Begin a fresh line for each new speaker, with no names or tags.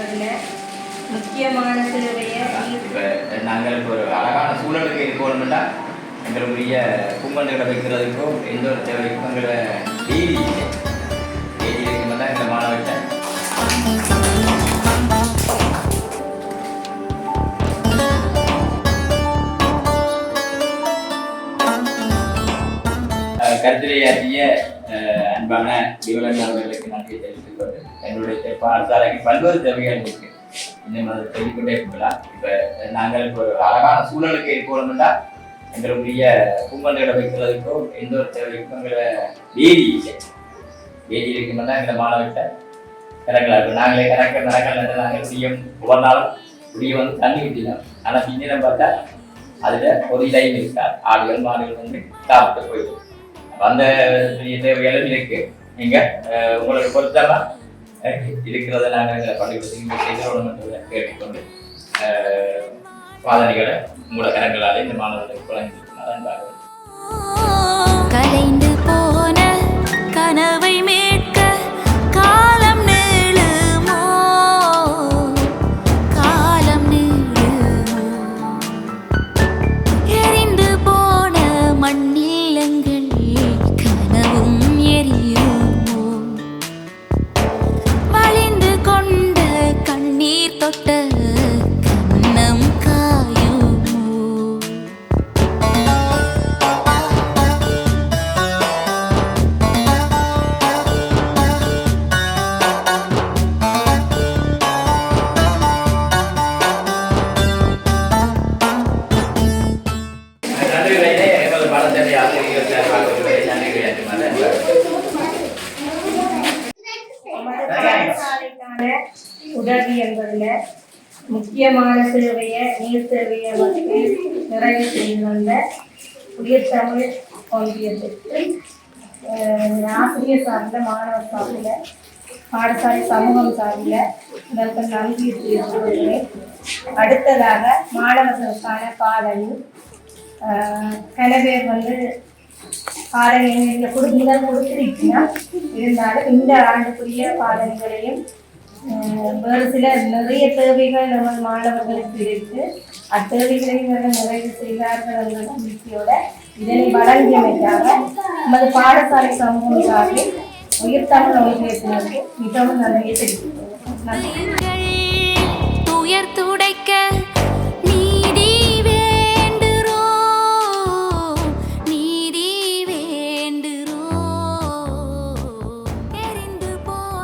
உதவி முக்கியமான சேவையை
இப்போ நாங்கள் இப்போ ஒரு அழகான சூழலுக்கு இருக்கணும்னா எங்களுடைய கும்பல்களை வைக்கிறதுக்கும் எந்த ஒரு தேவைக்கும் எங்களை கருத்துரையாற்றிய அறிய அன்பான விவலன் அவர்களுக்கு நன்றி தெரிவித்துக் கொண்டு என்னுடைய பாடசாலைக்கு பல்வேறு தேவைகள் இருக்கு இன்னும் அதை சொல்லிக்கொண்டே போகலாம் இப்ப நாங்கள் இப்போ ஒரு அழகான சூழலுக்கு இருக்கணும்னா எங்களுடைய கும்பல்களை வைக்கிறதுக்கோ எந்த ஒரு தேவைக்கும் எங்களை வேதி இல்லை. வேதி இருக்கும்போது எங்களை மாணவர்கிட்ட கணக்கில் இருக்கும் நாங்களே கணக்கு நடக்கல நாங்கள் செய்யும் ஒவ்வொரு நாளும் முடிய வந்து தண்ணி ஊற்றினோம். ஆனால் பின்னிடம் பார்த்தா அதுல ஒரு இலையும் இருக்காது. ஆடுகள் மாடுகள் வந்து சாப்பிட்டு போயிடும். அந்த தேவைகளும் இருக்கு. நீங்க உங்களுக்கு பொறுத்தெல்லாம் இருக்கிறத நாங்கள் எங்களை பள்ளிக்கூடத்துக்கு செய்கிறோம் கேட்டுக்கொண்டு பாதனைகளை உங்களோட கரங்களாலே இந்த மாணவர்களுக்கு வழங்கியிருக்கிறார் அன்பாக நன்றிகளே எமது பாடசாலை ஆசிரியர்கள் சார்பாக
பாடசாலைக்கான உதவி என்பதில் முக்கியமான சேவையை நீர் சேவையை மட்டுமே நிறைவு செய்து வந்த உயர் தமிழ் ஒன்றியத்திற்கு ஆசிரியர் சார்ந்த மாணவர் சார்பில் பாடசாலை சமூகம் சார்பில் இதற்கு நன்றி தெரிவித்துள்ளேன் அடுத்ததாக மாணவர்களுக்கான பாடலில் அஹ், பேர் வந்து பாடல்கள் இந்த கொடுங்கள் கொடுத்துருக்கீங்க. இருந்தாலும் இந்த ஆண்டுக்குரிய பாடல்களையும் வேறு சில நிறைய தேவைகள் நம்ம மாணவர்களுக்கு இருக்கு. அத்தேவைகளையும் இவர்கள் நிறைவு செய்வார்கள் என்ற நம்பிக்கையோட இதனை வழங்கியமைக்காக நமது பாடசாலை சமூகம் சார்பில் உயிர்த்தமிழ் ஒழிப்பினருக்கு மிகவும் நன்றியை தெரிவித்துள்ளோம் நன்றி.